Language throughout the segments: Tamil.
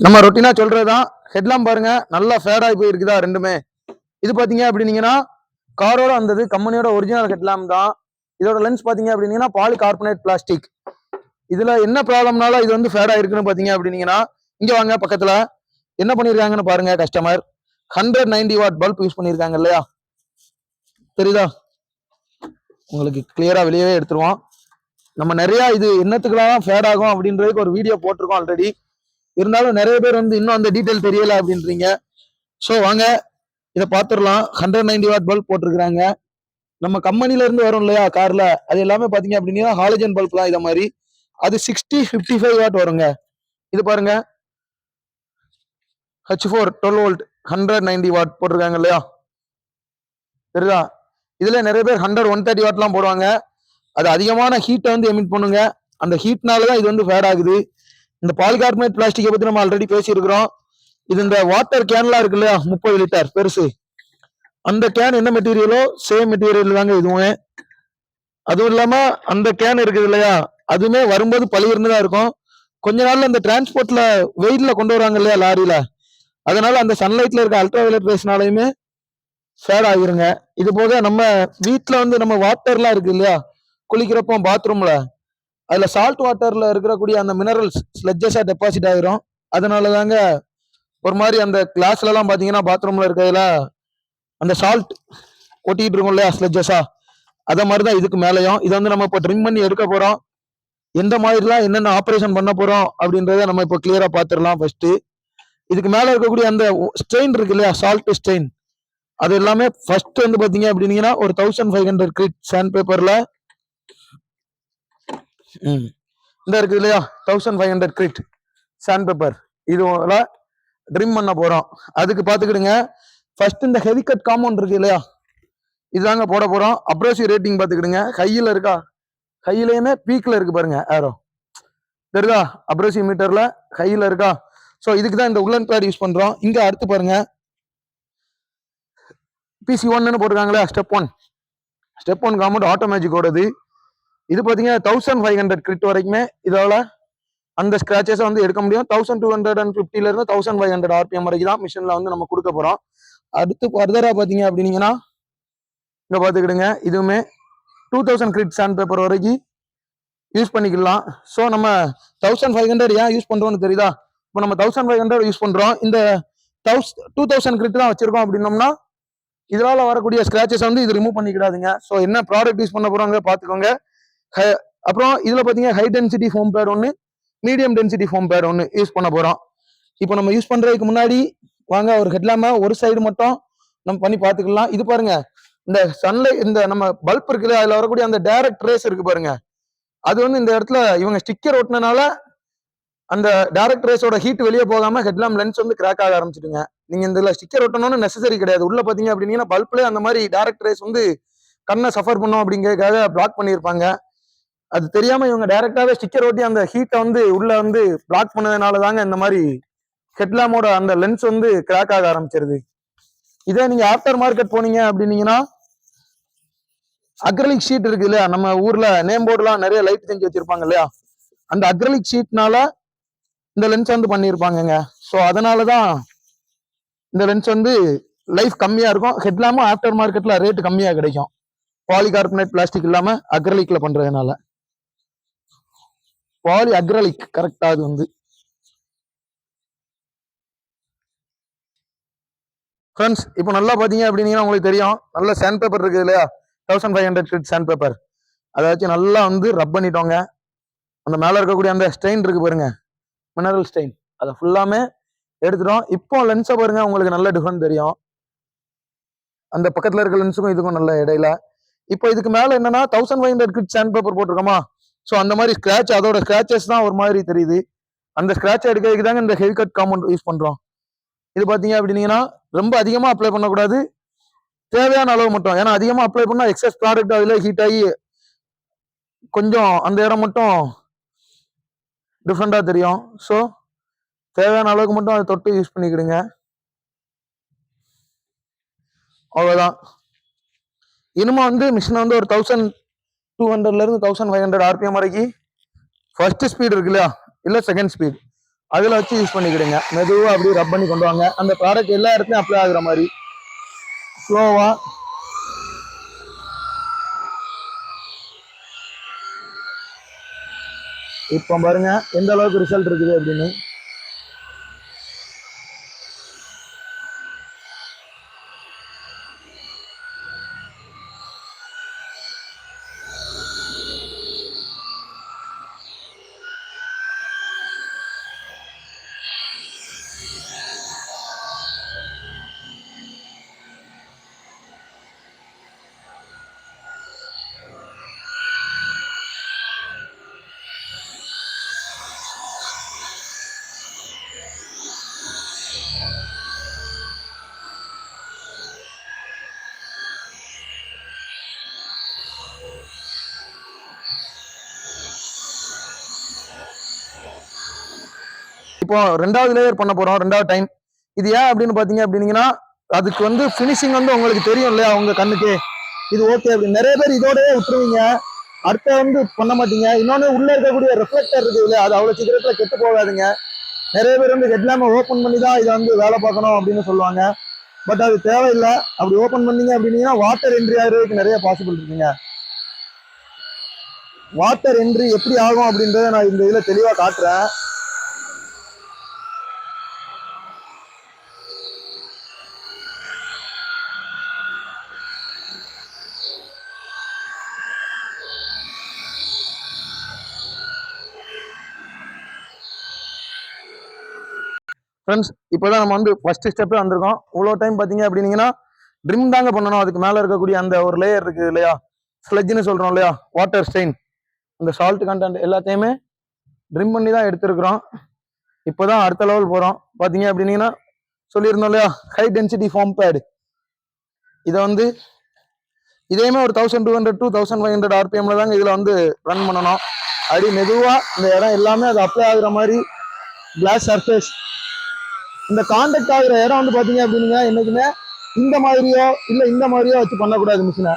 நம்ம ரொட்டீனா சொல்றதுதான். ஹெட்லாம் பாருங்க நல்லா ஃபேடாகி போயிருக்குதா ரெண்டுமே. இது பார்த்தீங்க அப்படின்னீங்கன்னா காரோட வந்தது கம்பெனியோட ஒரிஜினல் ஹெட்லாம் தான். இதோட லென்ஸ் பார்த்தீங்க அப்படின்னீங்கன்னா பாலி கார்பனேட் பிளாஸ்டிக் இதுல என்ன ப்ராப்ளம்னால இது வந்து ஃபேட் பார்த்தீங்க பாத்தீங்க அப்படின்னீங்கன்னா இங்கே வாங்க பக்கத்தில். என்ன பண்ணியிருக்காங்கன்னு பாருங்க customer hundred ninety watt bulb use பண்ணியிருக்காங்க இல்லையா? தெரியுதா? உங்களுக்கு கிளியராக வெளியவே எடுத்துருவோம். நம்ம நிறையா இது என்னத்துக்கெல்லாம் ஃபேட் ஆகும் அப்படின்றதுக்கு ஒரு வீடியோ போட்டிருக்கோம் ஆல்ரெடி இருந்தாலும் நிறைய பேர் வந்து இன்னும் அந்த டீட்டெயில் தெரியல அப்படின்றீங்க. ஸோ வாங்க இதை பார்த்துடலாம். ஹண்ட்ரட் நைன்டி வாட் பல்ப் போட்டிருக்கிறாங்க. நம்ம கம்பெனில இருந்து வரும் இல்லையா கார்ல அது எல்லாமே பாத்தீங்க அப்படின்னா ஹாலஜன் பல்ப் தான் இதை மாதிரி. அது சிக்ஸ்டி ஃபிஃப்டி ஃபைவ் வாட் வருங்க. இது பாருங்க. H four twelve volt hundred ninety watt போட்டிருக்காங்க இல்லையா? தெரியுதா? இதுல நிறைய பேர் ஹண்ட்ரட் ஒன் தேர்ட்டி வாட்லாம் போடுவாங்க. அது அதிகமான ஹீட்டை வந்து எமிட் பண்ணுங்க. அந்த ஹீட்னால தான் இது வந்து ஃபேட் ஆகுது. இந்த பாலிகார்பனேட் பிளாஸ்டிக்கை பத்தி நம்ம ஆல்ரெடி பேசியிருக்கிறோம். இது இந்த வாட்டர் கேன்லாம் இருக்கு இல்லையா முப்பது லிட்டர் பெருசு. அந்த கேன் என்ன மெட்டீரியலோ சேம் மெட்டீரியல் தாங்க இதுவுமே. அதுவும் இல்லாம அந்த கேன் இருக்குது இல்லையா? அதுவுமே வரும்போது பழியிருந்து தான் இருக்கும். கொஞ்ச நாள்ல அந்த டிரான்ஸ்போர்ட்ல வெயிட்ல கொண்டு வராங்க இல்லையா லாரியில அதனால அந்த சன்லைட்ல இருக்க அல்ட்ரா வயலட் ரேஸ்னாலையுமே ஃபேட் ஆகிருங்க. இது போக நம்ம வீட்டில் வந்து நம்ம வாட்டர்லாம் இருக்கு இல்லையா? குளிக்கிறப்போ பாத்ரூம்ல அதுல சால்ட் வாட்டர்ல இருக்கக்கூடிய அந்த மினரல்ஸ் ஸ்லெட்ஜஸா டெபாசிட் ஆயிரும். அதனால தாங்க ஒரு மாதிரி அந்த கிளாஸ்ல எல்லாம் பாத்தீங்கன்னா பாத்ரூம்ல இருக்கிறதுல அந்த சால்ட் ஒட்டிட்டு இருக்கும் இல்லையா ஸ்லெட்ஜஸா அதை மாதிரி தான் இதுக்கு மேலேயும். இதை வந்து நம்ம இப்போ ட்ரிம் பண்ணி எடுக்க போறோம். எந்த மாதிரிலாம் என்னென்ன ஆப்ரேஷன் பண்ண போறோம் அப்படின்றத நம்ம இப்போ கிளியரா பார்த்துடலாம் ஃபர்ஸ்ட் இதுக்கு மேலே இருக்கக்கூடிய அந்த ஸ்ட்ரெயின் இருக்கு இல்லையா? சால்ட் ஸ்ட்ரெயின் அது எல்லாமே ஃபர்ஸ்ட் வந்து பார்த்தீங்க அப்படின்னீங்கன்னா ஒரு thousand five hundred grit sand பேப்பரில் இந்த இருக்குது இல்லையா? Thousand five hundred grit sand paper இதுல ட்ரிம் பண்ண போகிறோம் அதுக்கு பார்த்துக்கிடுங்க ஃபர்ஸ்ட் இந்த ஹெவி கட் காம்பவுண்ட் இருக்கு இல்லையா? இதுதாங்க போட போகிறோம் அப்ரோசி ரேட்டிங் பார்த்துக்கிடுங்க கையில் இருக்கா? கையிலையுமே பீக்கில் இருக்கு பாருங்க ஏரோ தெரியுதா? அப்ரோசி மீட்டரில் கையில் இருக்கா? ஸோ இதுக்கு தான் இந்த உள்ளன் பேட் யூஸ் பண்ணுறோம் இங்கே அடுத்து பாருங்க. பிசி ஒன்னு போட்டிருக்காங்களே step one step one compound ஆட்டோமேட்டிக்கோடது இது பார்த்தீங்கன்னா தௌசண்ட் ஃபைவ் ஹண்ட்ரட் கிரிட் வரைக்குமே இதோட அந்த ஸ்கிராச்சஸை வந்து எடுக்க முடியும். தௌசண்ட் டூ ஹண்ட்ரட் அண்ட் ஃபிஃப்டில இருந்து தௌசண்ட் ஃபைவ் ஹண்ட்ரட் ஆர்பிஎம் வரைக்கும் தான் மிஷினில் வந்து நம்ம கொடுக்க போகிறோம் அடுத்து ஃபர்தராக பார்த்தீங்க அப்படின்னீங்கன்னா இங்கே பார்த்துக்கிடுங்க இதுவுமே two thousand grit sand paper வரைக்கும் யூஸ் பண்ணிக்கலாம். ஸோ நம்ம தௌசண்ட் ஃபைவ் ஹண்ட்ரட் ஏன் யூஸ் பண்ணுறோம்னு தெரியுதா? இப்போ நம்ம தௌசண்ட் ஃபைவ் ஹண்ட்ரட் யூஸ் பண்ணுறோம் இந்த தௌஸ் டூ தௌசண்ட் கிரிட் தான் வச்சிருக்கோம் அப்படின்னோம்னா இதனால் வரக்கூடிய ஸ்க்ராச்சஸ் வந்து இது ரிமூவ் பண்ணிக்கிடாதுங்க. ஸோ என்ன ப்ராடக்ட் யூஸ் பண்ண போகிறாங்க பார்த்துக்கோங்க அப்புறம் இதுல பாத்தீங்கன்னா ஹை டென்சிட்டி ஃபோம் பேட் ஒன்று மீடியம் டென்சிட்டி ஃபோம் பேட் ஒன்று யூஸ் பண்ண போறோம். இப்போ நம்ம யூஸ் பண்றதுக்கு முன்னாடி வாங்க ஒரு ஹெட்லாம ஒரு சைடு மட்டும் நம்ம பண்ணி பார்த்துக்கலாம். இது பாருங்க இந்த சன்லைட் இந்த நம்ம பல்ப் இருக்குல்ல அதுல வரக்கூடிய அந்த டைரக்ட் ரேஸ் இருக்கு பாருங்க. அது வந்து இந்த இடத்துல இவங்க ஸ்டிக்கர் ஒட்டினனால அந்த டைரக்ட் ரேஸோட ஹீட் வெளியே போகாம ஹெட்லாம் லென்ஸ் வந்து கிராக் ஆக ஆரம்பிச்சிடுங்க. நீங்க இந்த ஸ்டிக்கர் ஒட்டணும்னு நெசசரி கிடையாது. உள்ள பாத்தீங்க அப்படின்னா பல்ப்ல அந்த மாதிரி டைரக்ட் ரேஸ் வந்து கண்ணை சஃபர் பண்ணும் அப்படிங்கிறதுக்காக பிளாக் பண்ணியிருப்பாங்க. அது தெரியாம இவங்க டைரக்டாவே ஸ்டிக்கர் ஒட்டி அந்த ஹீட்டை வந்து உள்ள வந்து பிளாக் பண்ணதுனால தாங்க இந்த மாதிரி ஹெட்லாமோட அந்த லென்ஸ் வந்து கிராக் ஆக ஆரம்பிச்சிருது. இதே நீங்க ஆஃப்டர் மார்க்கெட் போனீங்க அப்படின்னீங்கன்னா அக்ரலிக் ஷீட் இருக்கு இல்லையா? நம்ம ஊர்ல நேம் போர்டுலாம் நிறைய லைட் செஞ்சு வச்சிருப்பாங்க இல்லையா? அந்த அக்ரலிக் ஷீட்னால இந்த லென்ஸ் வந்து பண்ணியிருப்பாங்கங்க. ஸோ அதனால தான் இந்த லென்ஸ் வந்து லைஃப் கம்மியா இருக்கும். ஹெட்லாமும் ஆஃப்டர் மார்க்கெட்ல ரேட் கம்மியா கிடைக்கும். பாலிகார்பனேட் பிளாஸ்டிக் இல்லாம அக்ரலிக்ல பண்றதுனால. பாலி அக்ரலிக் கரெக்டா அது வந்து. ஃப்ரெண்ட்ஸ் இப்போ நல்லா பார்த்தீங்க அப்படின்னீங்கன்னா உங்களுக்கு தெரியும். நல்ல சேண்ட் பேப்பர் இருக்குது இல்லையா? Thousand five hundred sand paper அதை வச்சு நல்லா வந்து ரப் பண்ணிட்டோங்க. அந்த மேலே இருக்கக்கூடிய அந்த ஸ்டெயின் இருக்கு பாருங்க. மினரல் ஸ்டெயின் அதை ஃபுல்லாமே எடுத்துட்டோம். இப்போ லென்ஸை பாருங்க உங்களுக்கு நல்ல டிஃபரெண்ட் தெரியும். அந்த பக்கத்தில் இருக்க லென்ஸுக்கும் இதுக்கும் நல்ல இடையில. இப்போ இதுக்கு மேலே என்னன்னா thousand five hundred grit sand paper போட்டிருக்கோமா? So அந்த மாதிரி ஸ்க்ராட்ச் அதோட ஸ்க்ராச்சஸ் தான் ஒரு மாதிரி தெரியுது. அந்த ஸ்க்ராட்ச் எடுக்கிறதுக்கு தாங்க இந்த ஹெவி கட் காம்பவுண்ட் யூஸ் பண்ணுறோம் இது பார்த்தீங்க அப்படின்னீங்கன்னா ரொம்ப அதிகமாக அப்ளை பண்ணக்கூடாது. தேவையான அளவு மட்டும். ஏன்னா அதிகமாக அப்ளை பண்ணால் எக்ஸஸ் ப்ராடக்ட் அதில் ஹீட் ஆகி கொஞ்சம் அந்த இடம் மட்டும் டிஃப்ரெண்ட்டாக தெரியும். ஸோ தேவையான அளவுக்கு மட்டும் அதை தொட்டு யூஸ் பண்ணிக்கிடுங்க. அவ்வளோதான் இனிமே வந்து மிஷினை வந்து ஒரு தௌசண்ட் டூ ஹண்ட்ரட்ல இருந்து தௌசண்ட் ஃபைவ் ஹண்ட்ரட் ஆர்பிஎம் வரைக்கும் ஃபர்ஸ்ட் ஸ்பீட் இருக்கு இல்லையா? இல்ல செகண்ட் ஸ்பீட் அதில் வச்சு யூஸ் பண்ணிக்கிடுங்க. மெதுவாக அப்படியே ரப் பண்ணி கொண்டு வாங்க. அந்த ப்ராடக்ட் எல்லா இடத்துலையும் அப்ளை ஆகுற மாதிரி. ஸ்லோவா இப்போ பாருங்க எந்த அளவுக்கு ரிசல்ட் இருக்குது அப்படின்னு. இப்போ ரெண்டாவது லேயர் பண்ண போறோம் ரெண்டாவது டைம் இது ஏன் அப்படின்னு பாத்தீங்க அப்படின்னீங்கன்னா அதுக்கு வந்து ஃபினிஷிங் வந்து உங்களுக்கு தெரியும் இல்லையா? உங்க கண்ணுக்கு. இது ஓகே அப்படின்னு. நிறைய பேர் இதோடய விட்டுருவீங்க. அடுத்த வந்து பண்ண மாட்டீங்க. இன்னொன்று உள்ள இருக்கக்கூடிய ரிஃப்ளெக்டர் இருக்கு இல்லையா? அது அவ்வளவு சீக்கிரத்துல கெட்டு போகாதுங்க. நிறைய பேர் வந்து ஹெட்லாம ஓப்பன் பண்ணி தான் இதை வந்து வேலை பார்க்கணும் அப்படின்னு சொல்லுவாங்க. பட் அது தேவையில்லை. அப்படி ஓப்பன் பண்ணீங்க அப்படின்னீங்கன்னா வாட்டர் என்ட்ரி ஆகிறதுக்கு நிறைய பாசிபிள் இருக்குங்க. வாட்டர் என்ட்ரி எப்படி ஆகும் அப்படின்றத நான் இந்த இதில் தெளிவாக காட்டுறேன். ஃப்ரெண்ட்ஸ் இப்போ தான் நம்ம வந்து ஃபஸ்ட்டு ஸ்டெப்பே வந்திருக்கோம். இவ்வளோ டைம் பார்த்தீங்க அப்படின்னீங்கன்னா ட்ரிம் தாங்க பண்ணணும். அதுக்கு மேலே இருக்கக்கூடிய அந்த ஒரு லேயர் இருக்குது இல்லையா? ஸ்லெட்ஜ்னு சொல்கிறோம் இல்லையா? வாட்டர் ஸ்டெயின் அந்த சால்ட் கண்டென்ட் எல்லாத்தையுமே ட்ரிம் பண்ணி தான் எடுத்திருக்கிறோம். இப்போ தான் அடுத்த லெவல் போகிறோம் பார்த்தீங்க அப்படின்னீங்கன்னா சொல்லியிருந்தோம் இல்லையா? ஹை டென்சிட்டி ஃபார்ம் பேடு இதை வந்து இதேமே ஒரு thousand two hundred two thousand five hundred ஆர்பிஎம்ல தாங்க இதில் வந்து ரன் பண்ணணும். அப்படி மெதுவாக இந்த இடம் எல்லாமே அது அப்ளை ஆகுற மாதிரி கிளாஸ் சர்ஃபேஸ் இந்த காண்டக்ட் ஆகிற இடம் வந்து பாத்தீங்க அப்படின்னா என்னைக்குமே இந்த மாதிரியோ இல்ல இந்த மாதிரியோ வச்சு பண்ணக்கூடாது மிஷினை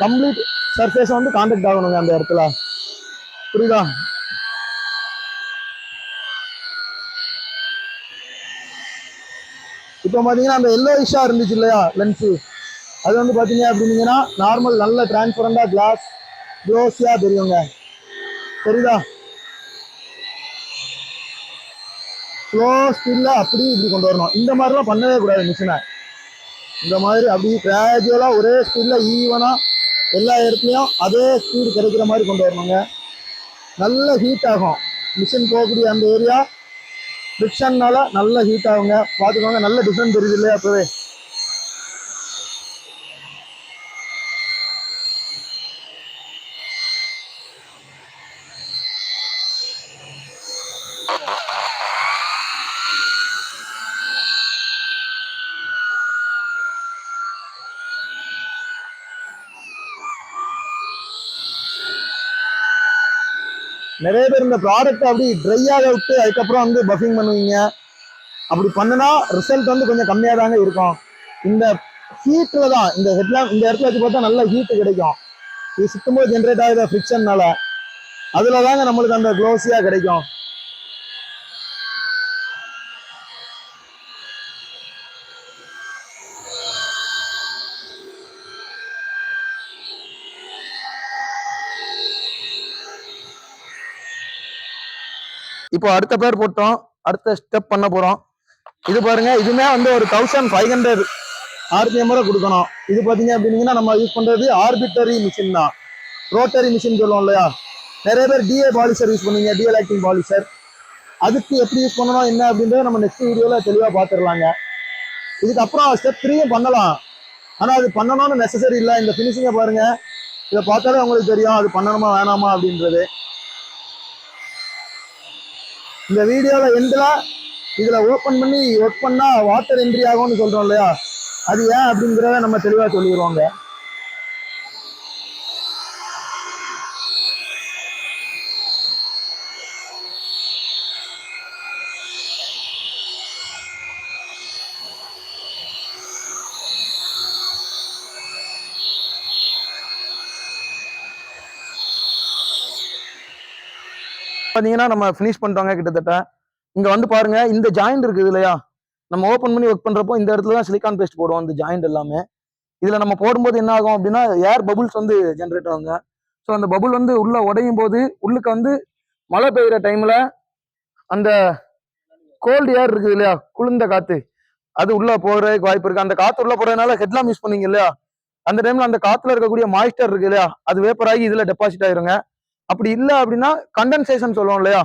கம்ப்ளீட் சர்ஃபேஸ் வந்து காண்டக்ட் ஆகணுங்க அந்த இடத்துல. புரியுதா? இப்போ பார்த்தீங்கன்னா அந்த எல்லோ இஷா இருந்துச்சு இல்லையா லென்ஸு அது வந்து பார்த்தீங்க அப்படின்னீங்கன்னா நார்மல் நல்ல டிரான்ஸ்பரண்டாக கிளாஸ் க்ளோஸியாக தெரியுங்க. சரிதா ஸ்லோ ஸ்பீடில் அப்படியே இப்படி கொண்டு வரணும். இந்த மாதிரிலாம் பண்ணவே கூடாது மிஷினை இந்த மாதிரி அப்படியே கிராஜுவலாக ஒரே ஸ்பீடில் ஈவனாக எல்லா இடத்துலையும் அதே ஸ்பீடு கிடைக்கிற மாதிரி கொண்டு வரணுங்க. நல்ல ஹீட் ஆகும். மிஷின் போகக்கூடிய அந்த ஏரியா ஃப்ரிக்ஷன்னால நல்ல ஹீட் ஆகுங்க. பார்த்துக்கோங்க நல்ல டிஃப்ரெண்ட் தெரியுது இல்லையா அப்பவே? நிறைய பேர் இந்த ப்ராடக்ட் அப்படி ட்ரை ஆக விட்டு அதுக்கப்புறம் வந்து பஃபிங் பண்ணுவீங்க. அப்படி பண்ணுனா ரிசல்ட் வந்து கொஞ்சம் கம்மியாக தாங்க இருக்கும். இந்த ஹீட்டில் தான் இந்த ஹெட்லாம் இந்த இடத்துல வச்சு பார்த்தா நல்ல ஹீட்டு கிடைக்கும். இது சுத்தமாக ஜென்ரேட் ஆகுது ஃப்ரிக்ஷன்னால அதில் தாங்க நம்மளுக்கு அந்த க்ளோஸியாக கிடைக்கும். இப்போ அடுத்த பேர் போட்டோம். அடுத்த ஸ்டெப் பண்ண போறோம். இது பாருங்க இதுமே வந்து ஒரு தௌசண்ட் ஃபைவ் ஹண்ட்ரட் ஆர்பிஎம் வரை கொடுக்கணும். இது பார்த்தீங்க அப்படின்னீங்கன்னா நம்ம யூஸ் பண்றது ஆர்பிட்டரி மிஷின் தான். ரோட்டரி மிஷின் சொல்லுவோம் இல்லையா? நிறைய பேர் டிஏ பாலிசர் யூஸ் பண்ணுவீங்க டிஎல் ஆக்டிங் பாலிசர் அதுக்கு எப்படி யூஸ் பண்ணணும் என்ன அப்படின்றத நம்ம நெக்ஸ்ட் வீடியோவில் தெளிவாக பார்த்துடலாங்க. இதுக்கப்புறம் ஸ்டெப் த்ரீயும் பண்ணலாம். ஆனால் அது பண்ணணும்னு நெசசரி இல்லை. இந்த ஃபினிஷிங்கை பாருங்கள் இதை பார்த்தாலே உங்களுக்கு தெரியும் அது பண்ணணுமா வேணாமா அப்படின்றது. இந்த வீடியோவில் எண்ட்ல இதில் ஓப்பன் பண்ணி ஒர்க் பண்ணால் வாட்டர் என்ட்ரி ஆகும்னு சொல்கிறோம் இல்லையா? அது ஏன் அப்படிங்கிறத நம்ம தெளிவாக சொல்லிடுவோங்க பார்த்தீங்கன்னா நம்ம ஃபினிஷ் பண்ணிட்டோங்க கிட்டத்தட்ட. இங்கே வந்து பாருங்க இந்த ஜாயிண்ட் இருக்குது இல்லையா? நம்ம ஓப்பன் பண்ணி ஒர்க் பண்ணுறப்போ இந்த இடத்துல தான் சிலிக்கான் பேஸ்ட் போடுவோம் இந்த ஜாயிண்ட் எல்லாமே. இதில் நம்ம போடும்போது என்ன ஆகும் அப்படின்னா ஏர் பபுள்ஸ் வந்து ஜென்ரேட் ஆகுங்க. ஸோ அந்த பபுள் வந்து உள்ளே உடையும் போது உள்ளுக்கு வந்து மழை பெய்யுற டைமில் அந்த கோல்டு ஏர் இருக்குது இல்லையா? குளிர்ந்த காற்று அது உள்ளே போகிறதுக்கு வாய்ப்பு இருக்குது அந்த காற்று உள்ளே போகிறதுனால ஹெட்லாம் யூஸ் பண்ணீங்க இல்லையா? அந்த டைமில் அந்த காற்றுல இருக்கக்கூடிய மாய்ஸ்டர் இருக்கு இல்லையா? அது வேப்பர் ஆகி இதில் டெபாசிட் ஆயிருங்க. அப்படி இல்லை அப்படின்னா கண்டென்சேஷன் சொல்லுவோம் இல்லையா?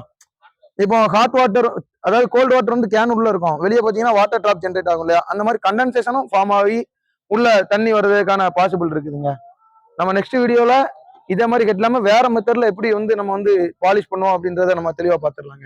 இப்போ ஹாட் வாட்டர் அதாவது கோல்டு வாட்டர் வந்து கேன் உள்ள இருக்கும். வெளியே பார்த்தீங்கன்னா வாட்டர் ட்ராப் ஜென்ரேட் ஆகும் இல்லையா? அந்த மாதிரி கண்டன்சேஷனும் ஃபார்ம் ஆகி உள்ள தண்ணி வர்றதுக்கான பாசிபிள் இருக்குதுங்க. நம்ம நெக்ஸ்ட் வீடியோவில் இதே மாதிரி கட்டலாம வேற மெத்தட்ல எப்படி வந்து நம்ம வந்து பாலிஷ் பண்ணுவோம் அப்படின்றத நம்ம தெளிவாக பார்த்துடலாங்க.